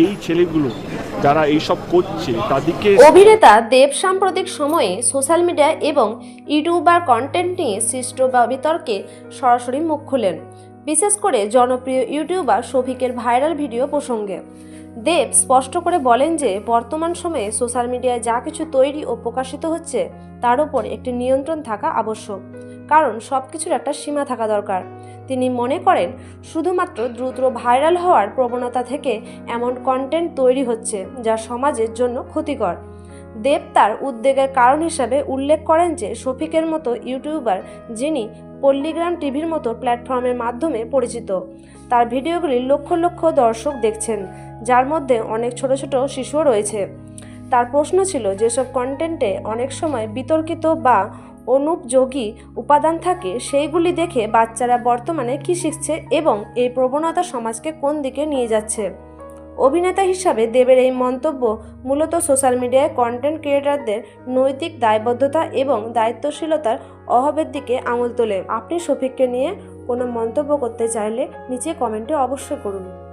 এই ছেলেগুলো যারা এইসব করছে, তাদেরকে অভিনেতা দেব সাম্প্রতিক সময়ে সোশ্যাল মিডিয়া এবং ইউটিউবার কন্টেন্ট নিয়ে সৃষ্ট বা বিতর্কে সরাসরি মুখ খুলেন, বিশেষ করে জনপ্রিয় ইউটিউবার শফিকের ভাইরাল ভিডিও প্রসঙ্গে। দেব স্পষ্ট করে বলেন যে, বর্তমান সময়ে সোশ্যাল মিডিয়ায় যা কিছু তৈরি ও প্রকাশিত হচ্ছে, তার উপর একটি নিয়ন্ত্রণ থাকা আবশ্যক। কারণ সব কিছুর একটা সীমা থাকা দরকার। তিনি মনে করেন, শুধুমাত্র দ্রুত ভাইরাল হওয়ার প্রবণতা থেকে এমন কন্টেন্ট তৈরি হচ্ছে যা সমাজের জন্য ক্ষতিকর। দেব তার উদ্বেগের কারণ হিসাবে উল্লেখ করেন যে, শফিকের মতো ইউটিউবার যিনি পল্লীগ্রাম টিভির মতো প্ল্যাটফর্মের মাধ্যমে পরিচিত, তার ভিডিওগুলি লক্ষ লক্ষ দর্শক দেখছেন, যার মধ্যে অনেক ছোট ছোট শিশুও রয়েছে। তার প্রশ্ন ছিল, যেসব কন্টেন্টে অনেক সময় বিতর্কিত বা অনুপযোগী উপাদান থাকে, সেইগুলি দেখে বাচ্চারা বর্তমানে কী শিখছে এবং এই প্রবণতা সমাজকে কোন দিকে নিয়ে যাচ্ছে। অভিনেতা হিসাবে দেবের এই মন্তব্য মূলত সোশ্যাল মিডিয়ায় কন্টেন্ট ক্রিয়েটারদের নৈতিক দায়বদ্ধতা এবং দায়িত্বশীলতার অভাবের দিকে আঙুল তোলে। আপনি শফিককে নিয়ে কোনো মন্তব্য করতে চাইলে নিচে কমেন্টে অবশ্যই করুন।